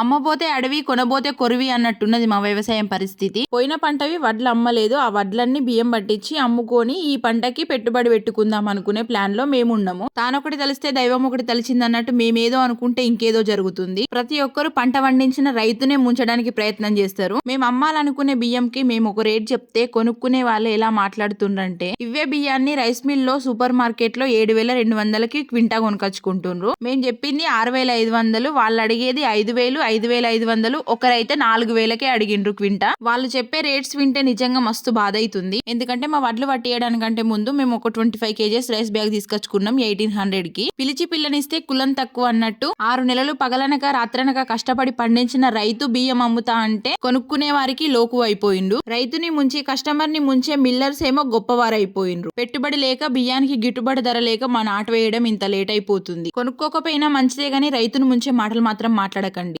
అమ్మబోతే అడవి కొనబోతే కొరివి అన్నట్టున్నది మా వ్యవసాయం పరిస్థితి. పోయిన పంటవి వడ్లు అమ్మలేదు. ఆ వడ్లన్నీ బియ్యం పట్టించి అమ్ముకొని ఈ పంటకి పెట్టుబడి పెట్టుకుందాం అనుకునే ప్లాన్లో మేము తానొకటి తెలిస్తే దైవం ఒకటి తెలిసింది అన్నట్టు మేమేదో అనుకుంటే ఇంకేదో జరుగుతుంది. ప్రతి ఒక్కరు పంట పండించిన రైతునే ముంచడానికి ప్రయత్నం చేస్తారు. మేము అమ్మాలనుకునే బియ్యంకి మేము ఒక రేట్ చెప్తే కొనుక్కునే వాళ్ళు ఎలా మాట్లాడుతుండ్రంటే ఇవే బియ్యాన్ని రైస్ మిల్లో సూపర్ మార్కెట్లో ఏడు వేల రెండు వందలకి క్వింటా కొనుకొచ్చుకుంటుండ్రు. మేము చెప్పింది ఆరు వేల ఐదు వందలు వాళ్ళు అడిగేది ఐదు వేలు ఐదు వేల ఐదు వందలు ఒకరైతే నాలుగు వేలకే అడిగిండ్రు క్వింటా. వాళ్ళు చెప్పే రేట్స్ వింటే నిజంగా మస్తు బాధ అవుతుంది ఎందుకంటే మా వడ్లు పట్టేయడానికంటే ముందు మేము ఒక twenty five KGs rice bag తీసుకొచ్చుకున్నాం eighteen హండ్రెడ్కి పిలిచి పిల్లనిస్తే కులం తక్కువ అన్నట్టు ఆరు నెలలు పగలనక రాత్రనక కష్టపడి పండించిన రైతు బియ్యం అమ్ముతా అంటే కొనుక్కునే వారికి లోకు అయిపోయిండు రైతుని ముంచి కస్టమర్ని ముంచే మిల్లర్స్ ఏమో గొప్పవారైపోయిండ్రు. పెట్టుబడి లేక బియ్యానికి గిట్టుబడి ధర లేక మా నాటు వేయడం ఇంత లేట్ అయిపోతుంది కొనుక్కోకపోయినా మంచిదే గానీ రైతును ముంచే మాటలు మాత్రం మాట్లాడకండి.